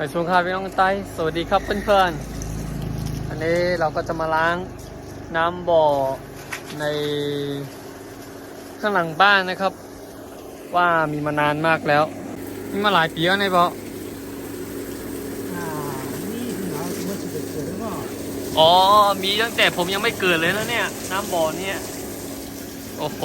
ไปชมครับพี่น้องไต้สวัสดีครับเพื่อนๆ อันนี้เราก็จะมาล้างน้ำบ่อในข้างหลังบ้านนะครับ ว่ามีมานานมากแล้วมีมาหลายปีแล้วในบ่ออ่านี่คือเราเมื่อสิบเอ็ดเกิดแล้วก็อ๋อ มีตั้งแต่ผมยังไม่เกิดเลยนะเนี่ย น้ำบ่อเนี่ย โอ้โห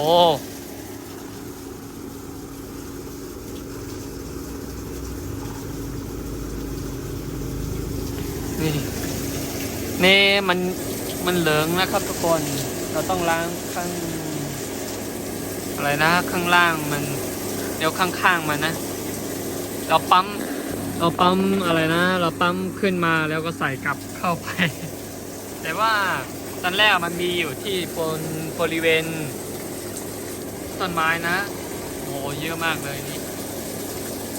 นี่นี่มันมันเหลืองนะครับทุกคน เราต้องล้างข้าง อะไรนะ ข้างล่างมัน เดี๋ยวข้างๆมันนะ เราปั๊ม เราปั๊มอะไรนะ เราปั๊มขึ้นมาแล้วก็ใส่กลับเข้าไป แต่ว่าตอนแรกมันมีอยู่ที่บนบริเวณต้นไม้นะโอ้เยอะมากเลยนี่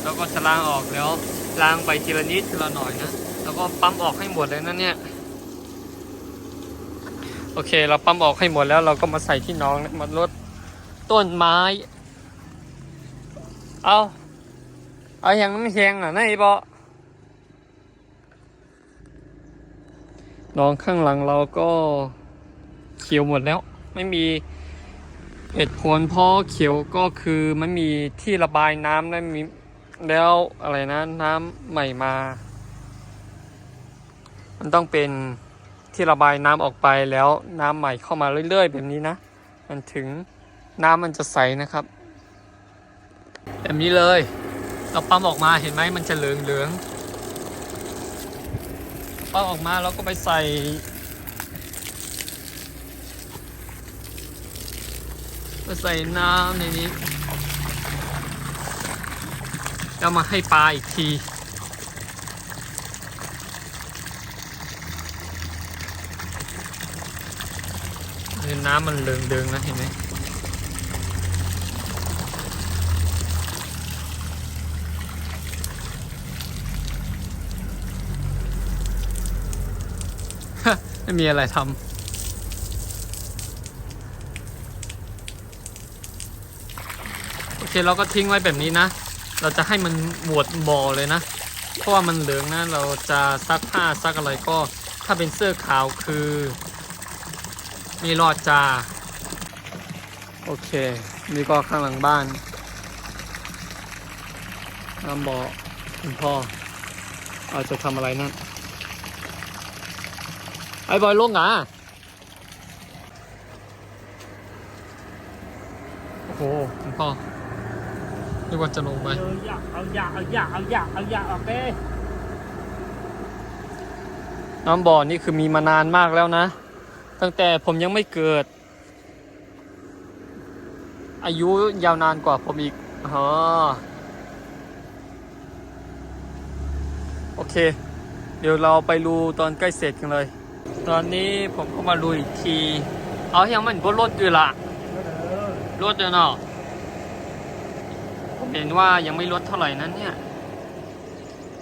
แล้วก็จะล้างออกแล้วล้างไปทีละนิดทีละหน่อยนะ แล้วก็ปั๊มออกให้หมดเลยนะเนี่ย โอเค เราปั๊มออกให้หมดแล้วเราก็มาใส่ที่น้องมาลดต้นไม้ เอาเอาอย่างน้ำแข็งอะนายบอน้องข้างหลังเราก็เขียวหมดแล้ว ไม่มีเหตุผลเพราะเขียวก็คือไม่มีที่ระบายน้ำแล้วมีแล้วอะไรนะน้ำใหม่มา มันต้องเป็นที่ระบายน้ำออกไปแล้วน้ำใหม่เข้ามาเรื่อย ๆ แบบนี้นะ มันถึงน้ำมันจะใสนะครับ แบบนี้เลย เราปั๊มออกมาเห็นไหมมันจะเหลืองเหลืองๆปั๊มออกมาแล้วก็ไปใส่ ไปใส่น้ำในนี้แล้วมาให้ปลาอีกที นน้ำมันเลืองเดิงนะเห็นไหมไม่มีอะไรทำโอเคเราก็ทิ้งไว้แบบนี้นะ เราจะให้มันหวดบ่อเลยนะ เพราะว่ามันเหลืองนะ เราจะซักผ้าซักอะไรก็ ถ้าเป็นเสื้อขาวคือ มีรอดจาโอเค นี่ก็ข้างหลังบ้านน้ำบ่อคุณพ่อเราจะทำอะไรนั่น ไอ้บอยลงอะโอ้โหคุณพ่อนึกว่าจะลงไป เอาอยากเอาอยากเอาอยากเอาอยากเอาอยากออกไปน้ำบ่อนี่คือมีมานานมากแล้วนะ ตั้งแต่ผมยังไม่เกิด อายุยาวนานกว่าผมอีกอ๋อโอเค เดี๋ยวเราไปดูตอนใกล้เสร็จกันเลย ตอนนี้ผมก็มาดูอีกที เอายังมันบนรถอยู่ละรถเดียวเนาะผมเห็นว่ายังไม่ลดเท่าไหร่นั้นเนี่ย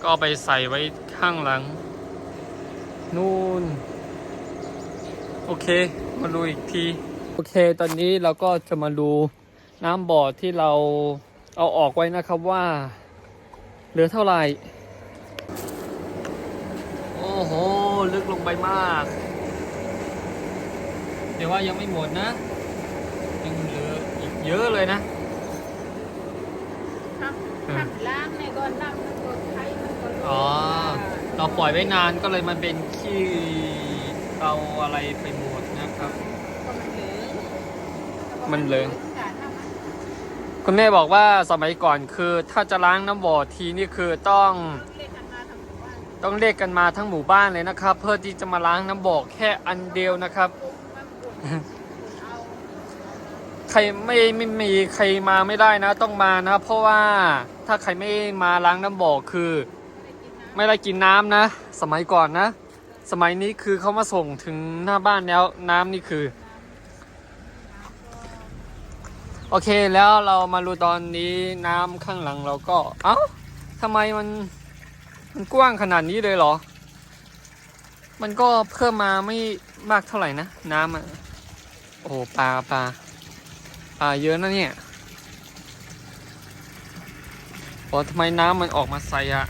ก็ไปใส่ไว้ข้างหลัง นู่น โอเค มาดูอีกที โอเค ตอนนี้เราก็จะมาดูน้ำบ่อที่เราเอาออกไว้นะครับว่า เหลือเท่าไหร่ โอ้โห ลึกลงไปมาก เดี๋ยวว่ายังไม่หมดนะ ยังเหลืออีกเยอะเลยนะทำทำล้างในก้อนน้ำมันก็ใช้มันก็อ๋อ เราปล่อยไว้นานก็เลยมันเป็นขี้ เตาอะไรไปหมดนะครับก็มันเหลืองมันเหลืองการทำมันคุณแม่บอกว่าสมัยก่อนคือถ้าจะล้างน้ำบ่อทีนี่คือต้องเรียกกันมาทำหมู่บ้านต้องเรียกกันมาทั้งหมู่บ้านเลยนะครับ เพื่อที่จะมาล้างน้ำบ่อแค่อันเดียวนะครับมันปวดเอาใครไม่ไม่มีใครมาไม่ได้นะ ต้องมานะ เพราะว่าถ้าใครไม่มาล้างน้ำบ่อคือ ไม่ได้กินน้ไม่ได้กินน้ำนะ สมัยก่อนนะ สมัยนี้คือเขามาส่งถึงหน้าบ้านแล้วน้ำนี่คือ โอเคแล้วเรามาดูตอนนี้น้ำข้างหลังเราก็เอ้าทำไมมันมันกว้างขนาดนี้เลยเหรอ มันก็เพิ่มมาไม่มากเท่าไหร่นะ น้ำอะ โอ้ปลาปลาปลาเยอะนะเนี่ยโอ้ทำไมน้ำมันออกมาใสอะ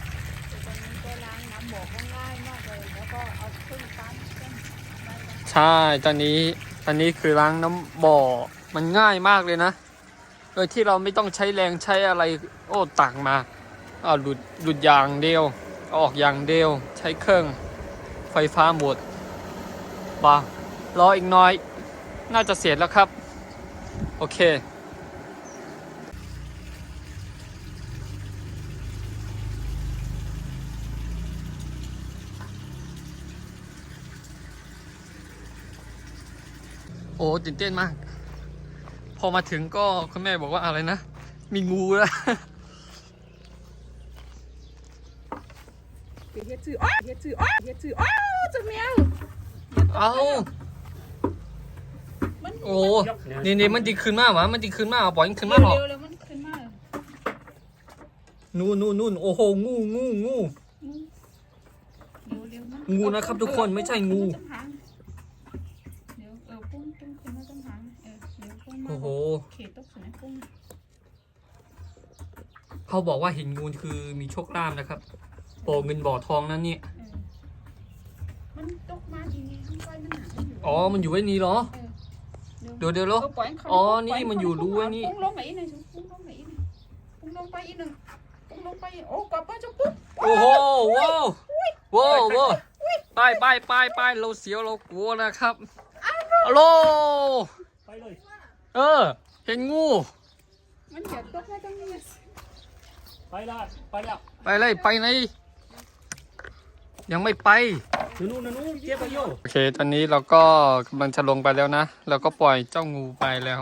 ใช่ ตอนนี้ ตอนนี้คือล้างน้ำบ่อ มันง่ายมากเลยนะ โดยที่เราไม่ต้องใช้แรงใช้อะไร โอ้ต่างมาอ่าหลุด หลุดอย่างเดียว ออกอย่างเดียว ใช้เครื่อง ไฟฟ้าหมดบ้ารออีกหน้อย น่าจะเสร็จแล้วครับ โอเค โอ้ตื่นเต้นมาก พอมาถึงก็คุณแม่บอกว่าอะไรนะ มีงูแล้วเฮ็ดซื้ออ้เฮ็ดซื้ออ้เฮ็ดซื้ออ้เจ้าแมวเอาโอ้นี่นี่มันดีขึ้นมากวะมันดีขึ้นมากปล่อยมันขึ้นมากหรอเร็วแล้วมันขึ้นมานู่นนู่นนู่นโอ้โหงูงูงูเร็วมันงูนะครับทุกคนไม่ใช่งู เดี๋ยวเออปุ้งปุ้งขึ้นมาตรงหางเออเดี๋ยวปุ้งมา โอ้โห เขตตกสวยปุ้งเขาบอกว่าเห็นงูคือมีโชคลาภนะครับบ่อเงินบ่อทองนั่นนี่เออมันตกมาทีนี้ข้างใต้มันหนามันอยู่อ๋อ มันอยู่ไว้นี้เหรอ เดี๋ยวเดี๋ยวเหรอเออปล่อยเขาอ๋อปล่ยนี่มันอยู่รู้ไว้นี่ ปุ้งลงไปอีกหน่อยสิปุ้งลงไปอีกหน่อยปุ้งลงไปอีกหนึ่งปุ้งลงไปอีกโอ้กลับมาจะปุ๊บโอ้โหว้าวว้าวว้าวไปไปไปไปเราเสียวเรากลัวนะครับฮัลโหลไปเลย เออ เห็นงู มันอย่าตกมาตรงนี้ไปละไปแล้วไปเลยไปไหนยังไม่ไป นู่นนู่นนู่นเจ็บไปโยโอเค ตอนนี้เราก็กำลังจะลงไปแล้วนะ เราก็ปล่อยเจ้างูไปแล้ว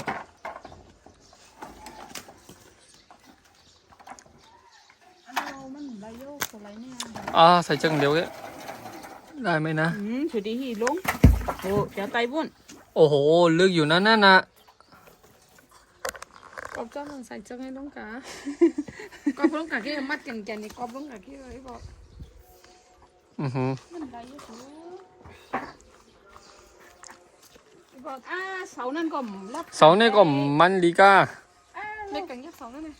อันเรามันไรโยกอะไรเนี่ยอ่าใส่จังเดียวเอ๊ะได้ไหมนะ อืมสุดดีฮีลงโอ้เจ้าไตบุญโอ้โหลึกอยู่นะนั่นนะ กอบเจ้ามันใส่เจ้าให้น้องกากอบน้องกาที่มัดกันแกนนี่กอบน้องกาที่เลยบอกอือหือมันไรโยกบอกอ่าเสานั่นก็รับเสาเนี่ยก็มันลีกาอ่าเล็กกันยักสองนั่นเลย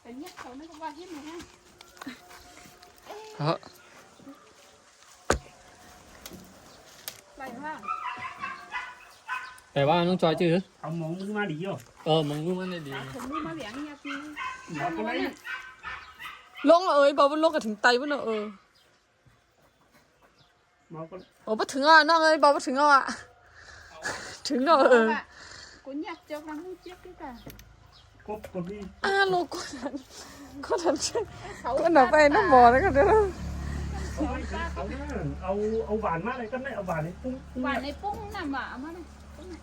แต่เนี่ยเสานั่นก็ว่าเฮ็ดไงฮะเฮ้อไรว่าแต่ว่าน้องจอยจื้อเอาหมองมึงมาดิโย เออมึงรู้มันได้ดีผมมือมาเหลียงเนี่ยพี่หมอก็ไม่ลงเอ้ยบอกว่าลงกับถึงไตวะเนอะเออหมอก็โอ้ปะถึงอะน้องเอ้ยบอกว่าถึงอะถึงอะเออกูอยากเจอกันเจี๊ยบด้วยกันกบคนนี้อ่าโลก็ทันก็ทันใช่ก็หนักไปน้ำบ่อแล้วกันเด้อเอาไว้เขาเนี่ยเอาเอาหวานมาเลยก็ไม่เอาหวานในปุ้งปุ้งหวานในปุ้งน่ะหมามาเลย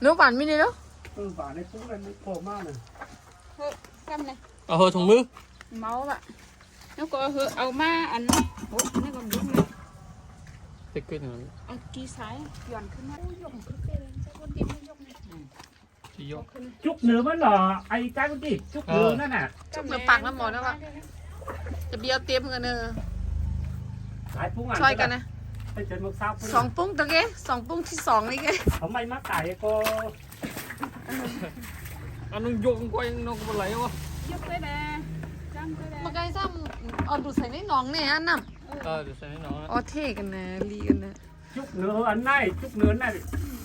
เนื้อหวานไม่ดีเนาะ เออหวานในปุ้งอะไรไม่พอมากเลยเฮ้ยกันเลยเอาเฮ้อถุงมือ เมาอะแล้วก็เฮ้ยเอามาอันโอ้ยนี่ก็ยุ่งเลยจะขึ้นอย่างนี้เอากีสายหย่อนขึ้นมาโอ้ยยกขึ้นไปเลยจะคนดินไม่ยกเลยที่ยกขึ้นจุกเหนือมันเหรอไอ้จ้ากุฏิจุกเหนือนั่นน่ะจุกเนื้อปากน้ำบ่อนะวะจะเบียวเตรียมกันเนอะขายปุ้งอะช่วยกันนะไปเจอมะพร้าวปุ้งสองปุ้งตะเกสองปุ้งที่สองนี่ไงทำไมมาขายก็ อันนึงยกก็ยังนกบนไหลวะยกเลยนะจ้ำเลยนะมาไกลซ้ำเอาดูดใส่ในหนองเนี่ยอันน่ะเออเดี๋ยวใส่ให้น้องนะอ๋อเท่กันนะลีกันนะจุกเหนืออันไหนจุกเหนือนั่น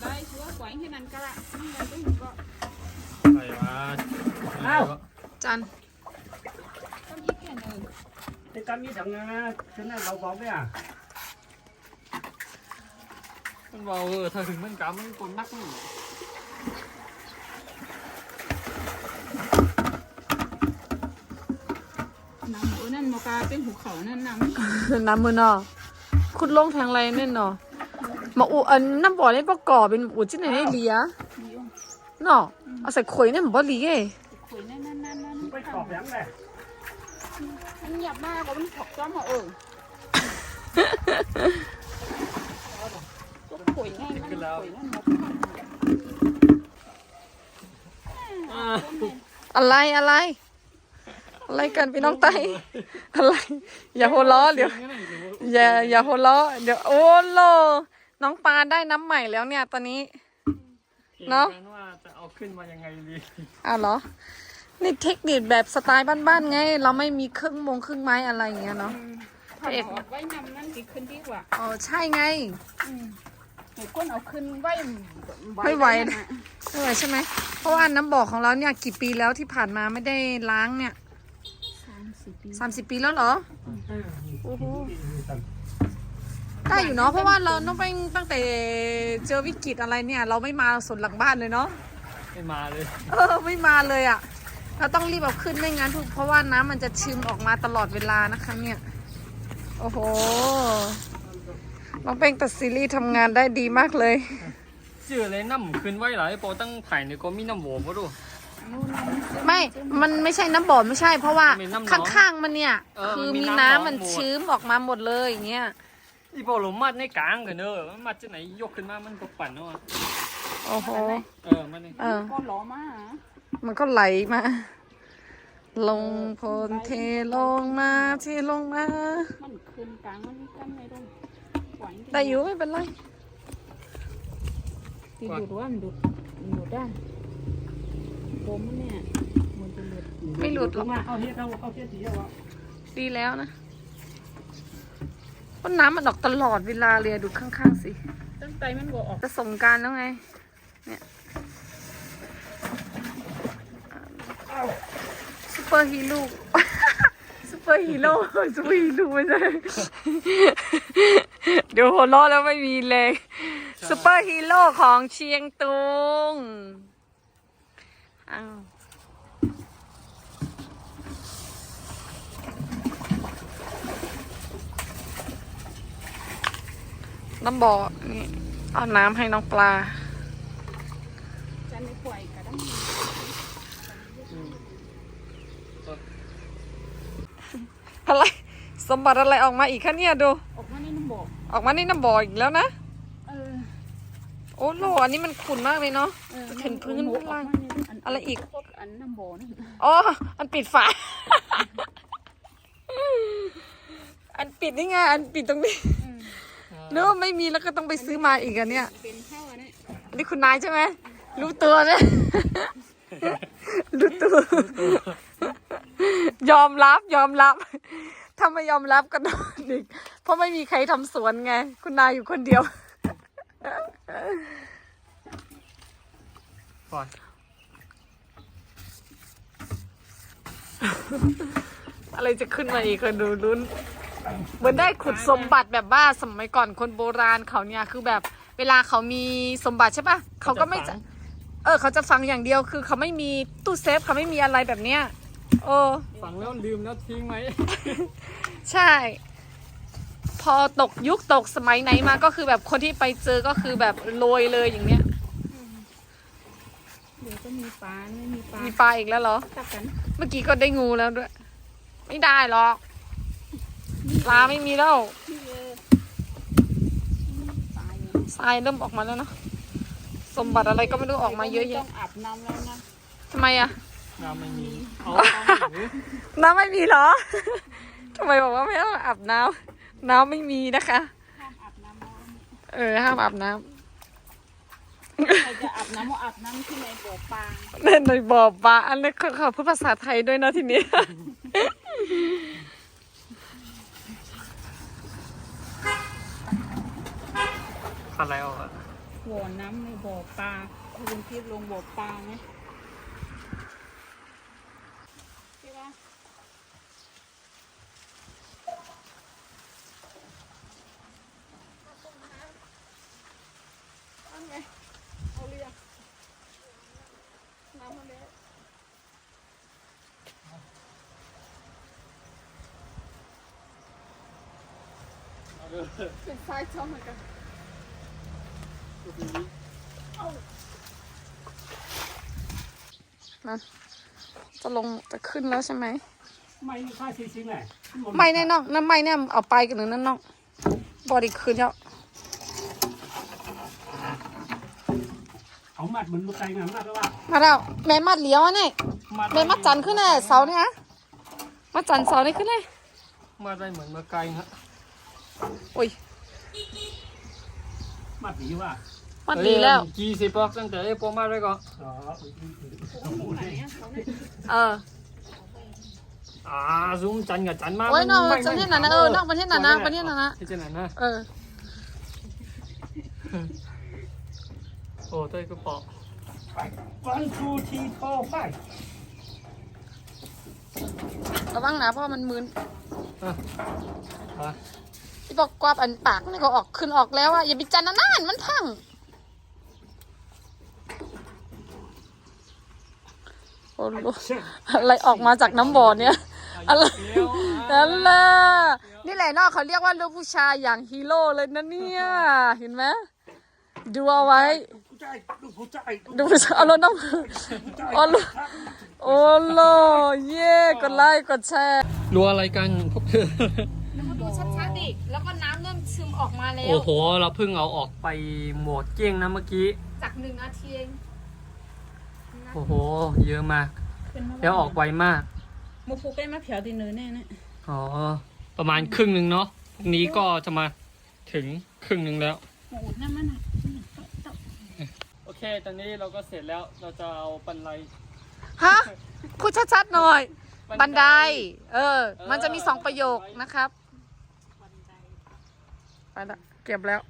ได้ชัวร์กว่าที่นั่นก็ละนี่เราต้องก็ใส่มาจันต้องอีกแค่หนึ่งไอ้กันนี่ถังนะฉะนั้นเราบอกเนี่ยมันเบาเออถ้าถึงมันกำมันกลนักนี่น้ำโอ้ นั่นโมกาเป็นภูเขานั่นน้ำน้ำมือเนาะขุดลงทางไรเนี่ยเนาะมาอูอันน้ำบ่อนี่ประกอบเป็นอูที่ไหนได้เลียดีอะเนาะเอาใส่ขวยเนี่ยมันบ่ลีเอ้ขุยนั่นนั่นนั่นนั่นไปขอบยังไงมันหยาบมากกว่ามันถกจ้อมอะเออก็ขุยง่ายมันขุยนั่นหมดอะไรอะไร อะไรกันพี่น้องไตอะไร อย่าหัวล้อเดี๋ยว อย่าอย่าหัวล้อเดี๋ยวโอ้โลน้องปลาได้น้ำใหม่แล้วเนี่ย ตอนนี้ เนอะก่งกัว่าจะเอาขึ้นมายังไงดีอ้าวเหรอ นี่เทคนิคแบบสไตล์บ้านๆไง เราไม่มีเครื่องมงเครื่องไม้อะไรอย่างเงี้ยเนาะถ้าบอกไว้นำนั่นสิขึ้นดีกว่าอ๋อใช่ไงเด็กก้นเอาขึ้นไว้ไม่ไหวไม่ไหวใช่ไหมเพราะว่าน้ำบ่อของเราเนี่ยกี่ปีแล้วที่ผ่านมาไม่ได้ล้างเนี่ย สามสิบปีสามสิบปีแล้วเหรอ โอ้โห ได้อยู่เนาะ เพราะว่าเราต้องไปตั้งแต่เจอวิกฤตอะไรเนี่ย เราไม่มาสวนหลังบ้านเลยเนาะ ไม่มาเลย เออ ไม่มาเลยอะ่ะ เราต้องรีบเอาขึ้นไม่งั้นเพราะว่าน้ำมันจะซึมออกมาตลอดเวลานะคะเนี่ย โอ้โห น้องเป้งตัดซีรีส์ทำงานได้ดีมากเลยเชื่อเลยน้ำขึ้นไว้หลายโปรตั้งไผ่เนี่ยก็มีน้ำโหวมาดู ไม่ มันไม่ใช่น้ำบ่อไม่ใช่ เพราะว่ามีน้ำหนองข้างๆมันเนี่ย เออคือมีมีน้ำน้ำหนองมันหมด ชื้มออกมาหมดเลยอย่างเงี้ย อีโปรลมัดในกลางกันเนอะมันมัดที่ไหนยกขึ้นมา มันก็ปั่นเนาะโอ้โห เออ มันนี่เออ ก็หล้อมามันก็ไหลมา ลงพลเทลงมาเทลงมา มันขึ้นกลางมันกันไม่ต้องปล่อยได้อยู่ไม่เป็นไร ตีดูดว่ามันดูดดูดได้ ผมเนี่ยมันจะหลุดไม่หลุดหรอกมาเข้าเทียเข้าเข้าเทียสีเอาดีแล้วนะเพราะน้ำมันออกตลอดเวลาเลยอะดูข้างๆสิตั้งใจมันก็ออกจะสงกรารแล้วไง เนี่ยซูเปอร์ฮีโร่ซูเปอร์ฮีโร่ซูเปอร์ฮีโร่ไม่ใช่เดี๋ยวหัวเราะแล้วไม่มีเลยซูเปอร์ฮีโร่ของเชียงตุง อ้าวน้ำบ่อนี่เอาน้ำให้น้องปลาจะไม่ปล่อยก็ได้อะไรสมบัติอะไรออกมาอีกคะเนี่ยดู ออกมาในน้ำบ่อออกมานี่น้ำบ่ออีกแล้วนะเออโอ้โหอันนี้มันขุ่นมากเลยเนาะเออเห็นพื้นข้างล่าง อะไรอีกอันน้ำบ่อนั่นอ๋อ อันปิดฝา อันปิดนี่ไง อันปิดตรงนี้นึกว่าไม่มีแล้วก็ต้องไปซื้อมาอีกอันเนี่ยเป็นข้าวอันนี้อันนี้คุณนายใช่ไหม รู้ตัวเนี่ยรู้ตัวยอมรับยอมรับ ถ้าไม่ยอมรับก็โดนอีก เพราะไม่มีใครทำสวนไง คุณนายอยู่คนเดียวป อยอะไรจะขึ้นมาอีกคนดูลุ้นเหมือนได้ขุดสมบัติแบบว่าสมัยก่อนคนโบราณเขาเนี่ยคือแบบเวลาเขามีสมบัติใช่ปะเขาก็ไม่จะเออเขาจะฟังอย่างเดียวคือเขาไม่มีตู้เซฟเขาไม่มีอะไรแบบเนี้ยเออฝังแล้วลืมแล้วทิ้งไว้ใช่ พอตกยุคตกสมัยไหนมาก็คือแบบคนที่ไปเจอก็คือแบบโรยเลยอย่างเนี้ยเดี๋ยวก็มีปลาไม่มีปลามีปลาอีกแล้วเหรอตักกันเมื่อกี้ก็ได้งูแล้วด้วย ไม่ได้หรอก ปลาไม่มีแล้วนี่เลยตายเลยทรายเริ่มออกมาแล้วเนาะ สมบัติอะไรก็ไม่รู้ออกมาเยอะต้แยะองอาบน้ำแล้วนะทำไมอะน้ำไม่มีเอาน้ำไม่มีเหรอ ทำไมบอกว่าไม่ต้องอาบน้ำน้ำไม่มีนะคะ ห้ามอาบน้ำแล้วเออห้ามอาบน้ ใครจะอาบน้ำก็อาบน้ำที่ในบ่อปลาำเล่นในบ่อปลาอันนี้เขาเขาพูดภาษาไทยด้วยเนาะทีนี้ อะไรเอาอะ บ่อน้ำในบ่อปลาคุณทิพย์ลงบ่อปลาไงใช่ปะเอาไงเอาเรียงน้ำมาแล้ว เป็นทรายช่องเหมือนกันนะจะลงจะขึ้นแล้วใช่ไหม ไม่ค่าซิซิแหละไม่แน่นอนนั่นไม่เนี่ยเอาไปกันหนึ่งนั่นนอกบอดี้คืนแล้วเอามัดเหมือนมือไก่งามมากแล้วว่ามาแล้วแม่มัดเลี้ยวอะเนี่ยแม่มัดจันทร์ขึ้นแน่เสาเนี่ยมัดจันทร์เสานี่ขึ้นเลยมาได้เหมือนเมื่อไกลฮะ อุ้ยมัดหนีว่ามัดดีแล้วกี่สิบปอกตั้งแต่ไอ้โปรมาได้ก็อ๋อไหนอะเขาเนี่ยเอออ่าซุ้มจันกับจันมาโอ้ยนอกไม่ประเทศนั้นนะเออนอกประเทศนั้นนะประเทศนั้นนะประเทศนั้นนะเออโอ้ตัวก็ปอก One, two, three, four, five. ระวังนะเพราะมันมืนอะ ที่บอกกวาดอันปากนี่ก็ออกขึ้นออกแล้วอะอย่าไปจันนานมันพังโอ้โหอะไรออกมาจากน้ำบ่อเนี่ยอะไรนั่นแหละนี่แหละนอกเขาเรียกว่าลูกผู้ชายอย่างฮีโร่เลยนะเนี่ย เห็นไหมดูเอาไว้ ดูผู้ชายเอารถน้ำโอ้โหโอ้โหเย่กดไลค์กดแชร์รัวอะไรกันพวกเธอ แล้โอ้วโห เราเพิ่งเอาออกไปหมดเกลี้ยงนะเมื่อกี้ จากหนึ่งนาทีเองโอ้โห เยอะมากเป็นมาแล้วออกไวมากโมฟูเป็นมาเผียวตีเนื้อแน่เนี่ยอ๋อ ประมาณครึ่งหนึ่งเนาะพรุ่งนี้ก็จะมาถึงครึ่งหนึ่งแล้วหมูนั่นมันอะโอเค ตอนนี้เราก็เสร็จแล้ว เราจะเอาบันไดฮะพูดชัดๆหน่อย บันได เออ มันจะมีสองประโยคนะครับ ไปละ เก็บแล้ว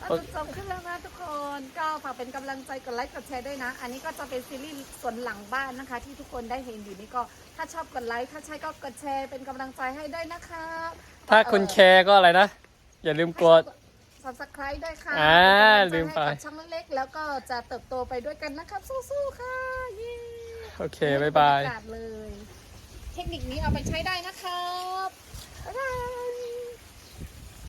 เราจะจบขึ้นแล้วนะทุกคนก็ฝากเป็นกำลังใจกดไลค์กดแชร์ด้วยนะ อันนี้ก็จะเป็นซีรีส์สวนหลังบ้านนะคะ ที่ทุกคนได้เห็นอยู่นี่ก็ถ้าชอบกดไลค์ถ้าใช่ก็กดแชร์เป็นกำลังใจให้ด้วยนะคะถ้าคุณแคร์ก็อะไรนะ อย่าลืมกด subscribe ด้วยค่ะอ่าเป็นกำงใจลืมไปให้กับช่องเล็กๆแล้วก็จะเติบโตไปด้วยกันนะครับสู้ๆค่ะเย้ โอเคบ๊ายบายบรรกศเลย เทคนิคนี้เอาไปใช้ได้นะครับบ๊ายบาย